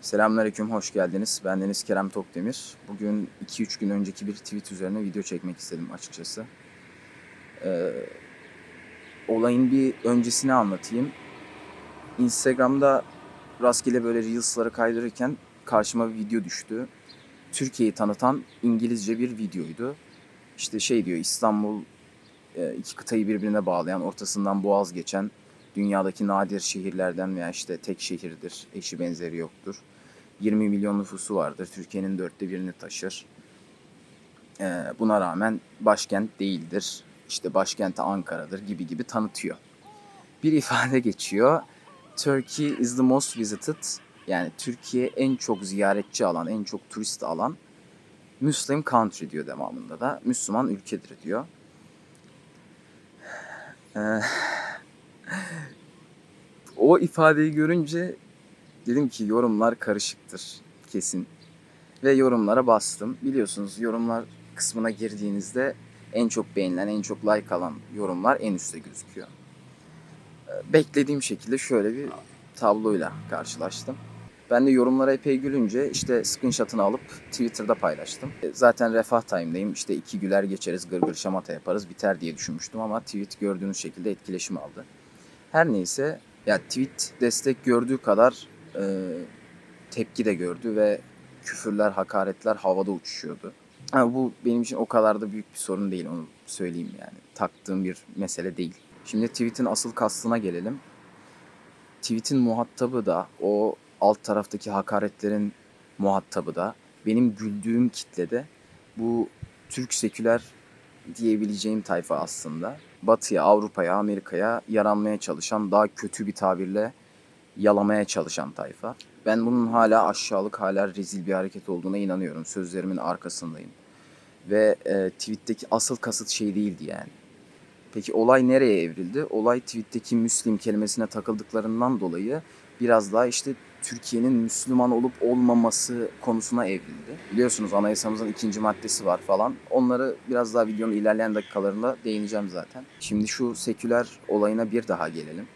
Selamünaleyküm, hoş geldiniz. Ben Deniz Kerem Tokdemir. Bugün 2-3 gün önceki bir tweet üzerine video çekmek istedim açıkçası. Ee, olayın bir öncesini anlatayım. Instagram'da rastgele böyle Reels'ları kaydırırken karşıma bir video düştü. Türkiye'yi tanıtan İngilizce bir videoydu. İşte şey diyor İstanbul e, iki kıtayı birbirine bağlayan, ortasından boğaz geçen dünyadaki nadir şehirlerden veya işte tek şehirdir, eşi benzeri yoktur. 20 milyon nüfusu vardır, Türkiye'nin dörtte birini taşır. Ee, buna rağmen başkent değildir, işte başkenti Ankara'dır gibi gibi tanıtıyor. Bir ifade geçiyor, Turkey is the most visited, yani Türkiye en çok ziyaretçi alan, en çok turist alan Muslim country diyor devamında da, Müslüman ülkedir diyor. Ee, o ifadeyi görünce dedim ki yorumlar karışıktır kesin. Ve yorumlara bastım. Biliyorsunuz yorumlar kısmına girdiğinizde en çok beğenilen, en çok like alan yorumlar en üstte gözüküyor. Ee, Beklediğim şekilde şöyle bir tabloyla karşılaştım. Ben de yorumlara epey gülünce işte screenshot'ını alıp Twitter'da paylaştım. E, Zaten refah time'dayım. İşte iki güler geçeriz, gırgır şamata yaparız, biter diye düşünmüştüm ama tweet gördüğünüz şekilde etkileşim aldı. Her neyse ya tweet destek gördüğü kadar e, tepki de gördü ve küfürler, hakaretler havada uçuşuyordu. Ha, bu benim için o kadar da büyük bir sorun değil onu söyleyeyim yani. Taktığım bir mesele değil. Şimdi tweet'in asıl kastına gelelim. Tweet'in muhatabı da o alt taraftaki hakaretlerin muhatabı da benim güldüğüm kitlede bu Türk seküler diyebileceğim tayfa aslında. Batı'ya, Avrupa'ya, Amerika'ya yaranmaya çalışan, daha kötü bir tabirle yalamaya çalışan tayfa. Ben bunun hala aşağılık, hala rezil bir hareket olduğuna inanıyorum. Sözlerimin arkasındayım. Ve e, tweet'teki asıl kasıt şey değildi yani. Peki olay nereye evrildi? Olay tweet'teki Müslim kelimesine takıldıklarından dolayı biraz daha işte Türkiye'nin Müslüman olup olmaması konusuna evrildi. Biliyorsunuz anayasamızın ikinci maddesi var falan. Onları biraz daha videonun ilerleyen dakikalarında değineceğim zaten. Şimdi şu seküler olayına bir daha gelelim.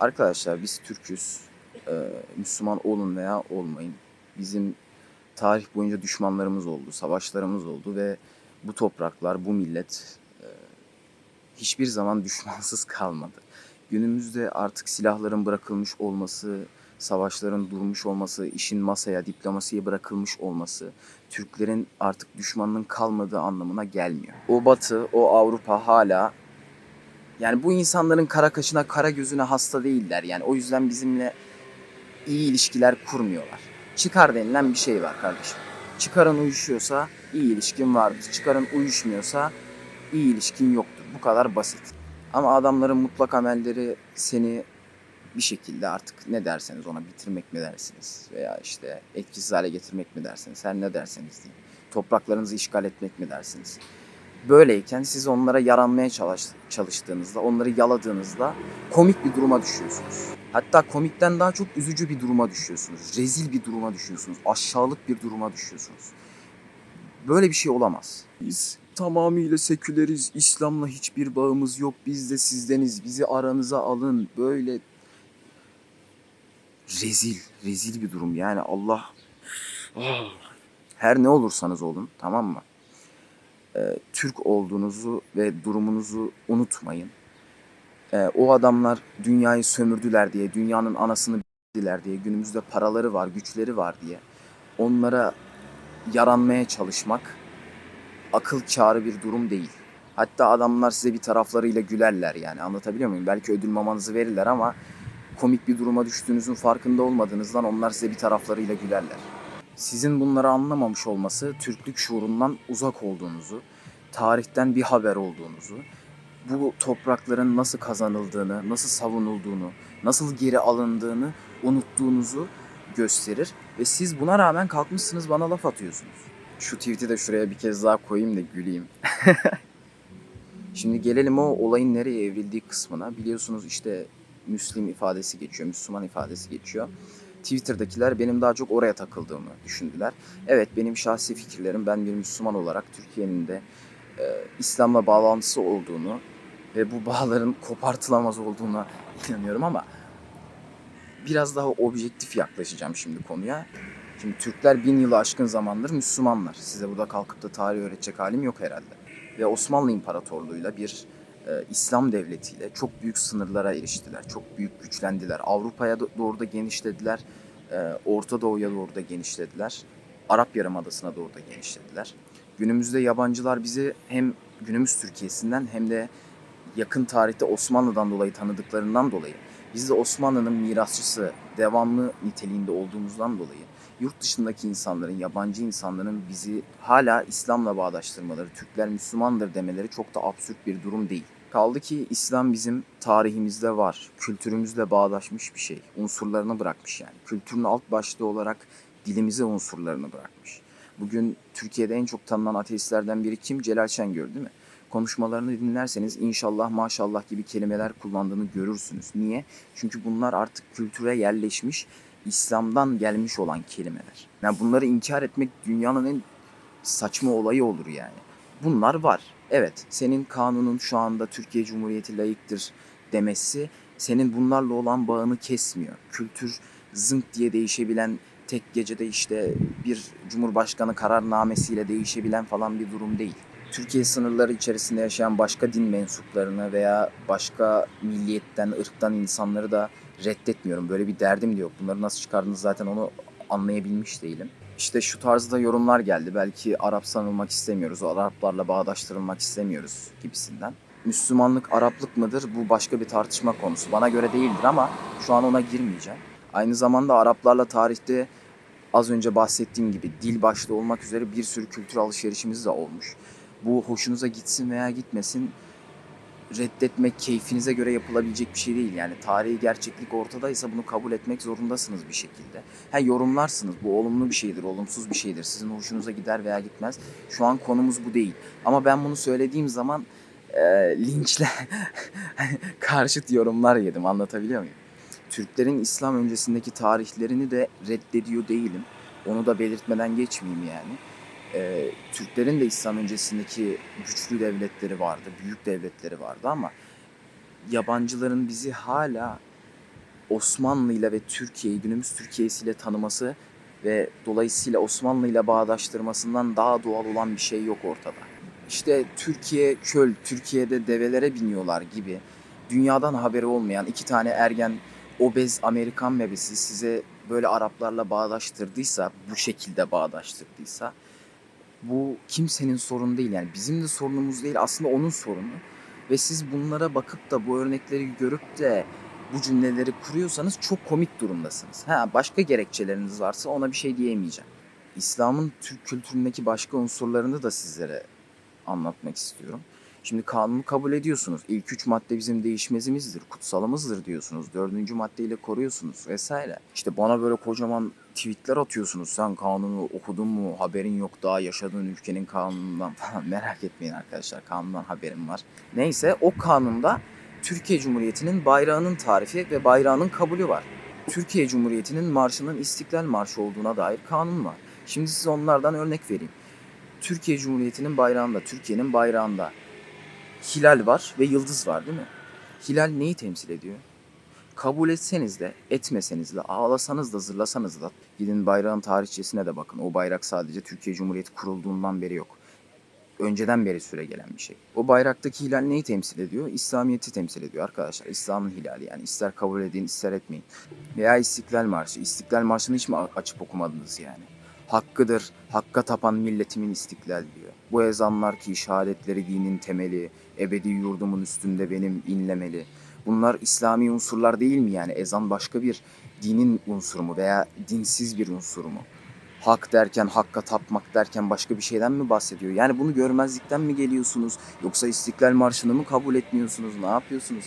Arkadaşlar biz Türk'üz. Ee, Müslüman olun veya olmayın. Bizim tarih boyunca düşmanlarımız oldu, savaşlarımız oldu ve bu topraklar, bu millet e, hiçbir zaman düşmansız kalmadı. Günümüzde artık silahların bırakılmış olması, savaşların durmuş olması, işin masaya, diplomasiye bırakılmış olması Türklerin artık düşmanının kalmadığı anlamına gelmiyor. O Batı, o Avrupa hala yani bu insanların kara kaşına, kara gözüne hasta değiller. Yani o yüzden bizimle iyi ilişkiler kurmuyorlar. Çıkar denilen bir şey var kardeşim. Çıkarın uyuşuyorsa iyi ilişkin vardır. Çıkarın uyuşmuyorsa iyi ilişkin yoktur. Bu kadar basit. Ama adamların mutlak amelleri seni bir şekilde artık ne derseniz ona bitirmek mi dersiniz veya işte etkisiz hale getirmek mi dersiniz her ne derseniz deyin. Topraklarınızı işgal etmek mi dersiniz? Böyleyken siz onlara yaranmaya çalış, çalıştığınızda, onları yaladığınızda komik bir duruma düşüyorsunuz. Hatta komikten daha çok üzücü bir duruma düşüyorsunuz. Rezil bir duruma düşüyorsunuz. Aşağılık bir duruma düşüyorsunuz. Böyle bir şey olamaz. Biz tamamıyla seküleriz. İslam'la hiçbir bağımız yok. Biz de sizdeniz. Bizi aranıza alın. Böyle rezil, rezil bir durum. Yani Allah her ne olursanız olun tamam mı? Ee, Türk olduğunuzu ve durumunuzu unutmayın. Ee, o adamlar dünyayı sömürdüler diye, dünyanın anasını bildiler diye, günümüzde paraları var, güçleri var diye onlara yaranmaya çalışmak akıl kârı bir durum değil. Hatta adamlar size bir taraflarıyla gülerler yani anlatabiliyor muyum? Belki ödül mamanızı verirler ama komik bir duruma düştüğünüzün farkında olmadığınızdan onlar size bir taraflarıyla gülerler. Sizin bunları anlamamış olması Türklük şuurundan uzak olduğunuzu, tarihten bir haber olduğunuzu, bu toprakların nasıl kazanıldığını, nasıl savunulduğunu, nasıl geri alındığını unuttuğunuzu gösterir ve siz buna rağmen kalkmışsınız bana laf atıyorsunuz. Şu tweet'i de şuraya bir kez daha koyayım da güleyim. Şimdi gelelim o olayın nereye evrildiği kısmına. Biliyorsunuz işte Müslim ifadesi geçiyor, Müslüman ifadesi geçiyor. Twitter'dakiler benim daha çok oraya takıldığımı düşündüler. Evet benim şahsi fikirlerim ben bir Müslüman olarak Türkiye'nin de e, İslam'la bağlantısı olduğunu ve bu bağların kopartılamaz olduğuna inanıyorum ama biraz daha objektif yaklaşacağım şimdi konuya. Şimdi Türkler bin yılı aşkın zamandır Müslümanlar. Size burada kalkıp da tarih öğretecek halim yok herhalde. Ve Osmanlı İmparatorluğu'yla bir e, İslam devletiyle çok büyük sınırlara eriştiler. Çok büyük güçlendiler. Avrupa'ya do- doğru da genişlediler. E, Orta Doğu'ya doğru da genişlediler. Arap Yarımadası'na doğru da genişlediler. Günümüzde yabancılar bizi hem günümüz Türkiye'sinden hem de yakın tarihte Osmanlı'dan dolayı tanıdıklarından dolayı biz de Osmanlı'nın mirasçısı, devamlı niteliğinde olduğumuzdan dolayı yurt dışındaki insanların, yabancı insanların bizi hala İslam'la bağdaştırmaları, Türkler Müslümandır demeleri çok da absürt bir durum değil. Kaldı ki İslam bizim tarihimizde var, kültürümüzle bağdaşmış bir şey, unsurlarını bırakmış yani. Kültürün alt başlığı olarak dilimize unsurlarını bırakmış. Bugün Türkiye'de en çok tanınan ateistlerden biri kim? Celal Şengör değil mi? Konuşmalarını dinlerseniz inşallah maşallah gibi kelimeler kullandığını görürsünüz. Niye? Çünkü bunlar artık kültüre yerleşmiş, İslam'dan gelmiş olan kelimeler. Yani bunları inkar etmek dünyanın en saçma olayı olur yani. Bunlar var. Evet, senin kanunun şu anda Türkiye Cumhuriyeti layıktır demesi senin bunlarla olan bağını kesmiyor. Kültür zınk diye değişebilen tek gecede işte bir cumhurbaşkanı kararnamesiyle değişebilen falan bir durum değil. Türkiye sınırları içerisinde yaşayan başka din mensuplarını veya başka milliyetten, ırktan insanları da reddetmiyorum. Böyle bir derdim de yok. Bunları nasıl çıkardınız zaten onu anlayabilmiş değilim. İşte şu tarzda yorumlar geldi. Belki Arap sanılmak istemiyoruz, Araplarla bağdaştırılmak istemiyoruz gibisinden. Müslümanlık Araplık mıdır? Bu başka bir tartışma konusu. Bana göre değildir ama şu an ona girmeyeceğim. Aynı zamanda Araplarla tarihte az önce bahsettiğim gibi dil başta olmak üzere bir sürü kültür alışverişimiz de olmuş. Bu hoşunuza gitsin veya gitmesin reddetmek keyfinize göre yapılabilecek bir şey değil. Yani tarihi gerçeklik ortadaysa bunu kabul etmek zorundasınız bir şekilde. Ha yorumlarsınız bu olumlu bir şeydir, olumsuz bir şeydir. Sizin hoşunuza gider veya gitmez. Şu an konumuz bu değil. Ama ben bunu söylediğim zaman e, linçle karşıt yorumlar yedim. Anlatabiliyor muyum? Türklerin İslam öncesindeki tarihlerini de reddediyor değilim. Onu da belirtmeden geçmeyeyim yani. Ee, Türklerin de İslam öncesindeki güçlü devletleri vardı, büyük devletleri vardı ama yabancıların bizi hala Osmanlı ile ve Türkiye'yi günümüz Türkiye'siyle tanıması ve dolayısıyla Osmanlı ile bağdaştırmasından daha doğal olan bir şey yok ortada. İşte Türkiye köl, Türkiye'de develere biniyorlar gibi dünyadan haberi olmayan iki tane ergen obez Amerikan bebesi size böyle Araplarla bağdaştırdıysa, bu şekilde bağdaştırdıysa bu kimsenin sorunu değil yani bizim de sorunumuz değil aslında onun sorunu. Ve siz bunlara bakıp da bu örnekleri görüp de bu cümleleri kuruyorsanız çok komik durumdasınız. Ha başka gerekçeleriniz varsa ona bir şey diyemeyeceğim. İslam'ın Türk kültüründeki başka unsurlarını da sizlere anlatmak istiyorum. Şimdi kanunu kabul ediyorsunuz. İlk üç madde bizim değişmezimizdir, kutsalımızdır diyorsunuz. Dördüncü maddeyle koruyorsunuz vesaire. İşte bana böyle kocaman tweetler atıyorsunuz. Sen kanunu okudun mu? Haberin yok daha yaşadığın ülkenin kanunundan falan. Merak etmeyin arkadaşlar. Kanundan haberim var. Neyse o kanunda Türkiye Cumhuriyeti'nin bayrağının tarifi ve bayrağının kabulü var. Türkiye Cumhuriyeti'nin marşının İstiklal Marşı olduğuna dair kanun var. Şimdi size onlardan örnek vereyim. Türkiye Cumhuriyeti'nin bayrağında, Türkiye'nin bayrağında hilal var ve yıldız var değil mi? Hilal neyi temsil ediyor? Kabul etseniz de, etmeseniz de, ağlasanız da, zırlasanız da gidin bayrağın tarihçesine de bakın. O bayrak sadece Türkiye Cumhuriyeti kurulduğundan beri yok. Önceden beri süre gelen bir şey. O bayraktaki hilal neyi temsil ediyor? İslamiyet'i temsil ediyor arkadaşlar. İslam'ın hilali yani. ister kabul edin, ister etmeyin. Veya İstiklal Marşı. İstiklal Marşı'nı hiç mi açıp okumadınız yani? Hakkıdır, hakka tapan milletimin istiklal diyor. Bu ezanlar ki şehadetleri dinin temeli, ebedi yurdumun üstünde benim inlemeli. Bunlar İslami unsurlar değil mi yani? Ezan başka bir dinin unsuru mu veya dinsiz bir unsur mu? Hak derken, hakka tapmak derken başka bir şeyden mi bahsediyor? Yani bunu görmezlikten mi geliyorsunuz? Yoksa İstiklal Marşı'nı mı kabul etmiyorsunuz? Ne yapıyorsunuz?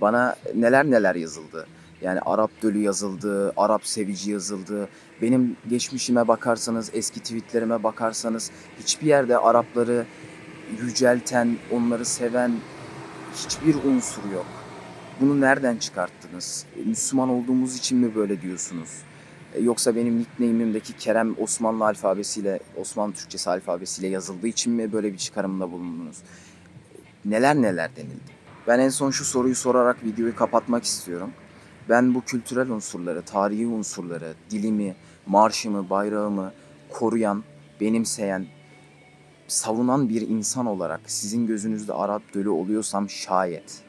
Bana neler neler yazıldı. Yani Arap Dölü yazıldı, Arap Sevici yazıldı. Benim geçmişime bakarsanız, eski tweetlerime bakarsanız hiçbir yerde Arapları yücelten, onları seven hiçbir unsur yok. Bunu nereden çıkarttınız? Müslüman olduğumuz için mi böyle diyorsunuz? E, Yoksa benim nickname'imdeki Kerem Osmanlı alfabesiyle, Osmanlı Türkçesi alfabesiyle yazıldığı için mi böyle bir çıkarımda bulundunuz? Neler neler denildi. Ben en son şu soruyu sorarak videoyu kapatmak istiyorum. Ben bu kültürel unsurları, tarihi unsurları, dilimi, marşımı, bayrağımı koruyan, benimseyen, savunan bir insan olarak sizin gözünüzde Arap dölü oluyorsam şayet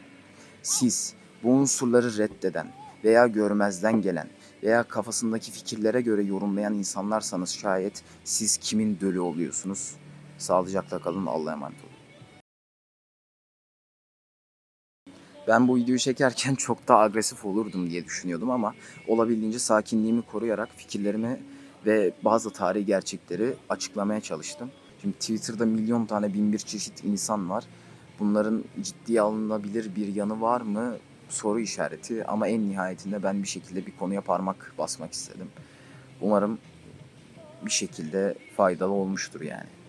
siz bu unsurları reddeden veya görmezden gelen veya kafasındaki fikirlere göre yorumlayan insanlarsanız şayet siz kimin dölü oluyorsunuz? Sağlıcakla kalın, Allah'a emanet olun. Ben bu videoyu çekerken çok daha agresif olurdum diye düşünüyordum ama olabildiğince sakinliğimi koruyarak fikirlerimi ve bazı tarihi gerçekleri açıklamaya çalıştım. Şimdi Twitter'da milyon tane bin bir çeşit insan var. Bunların ciddiye alınabilir bir yanı var mı? Soru işareti ama en nihayetinde ben bir şekilde bir konuya parmak basmak istedim. Umarım bir şekilde faydalı olmuştur yani.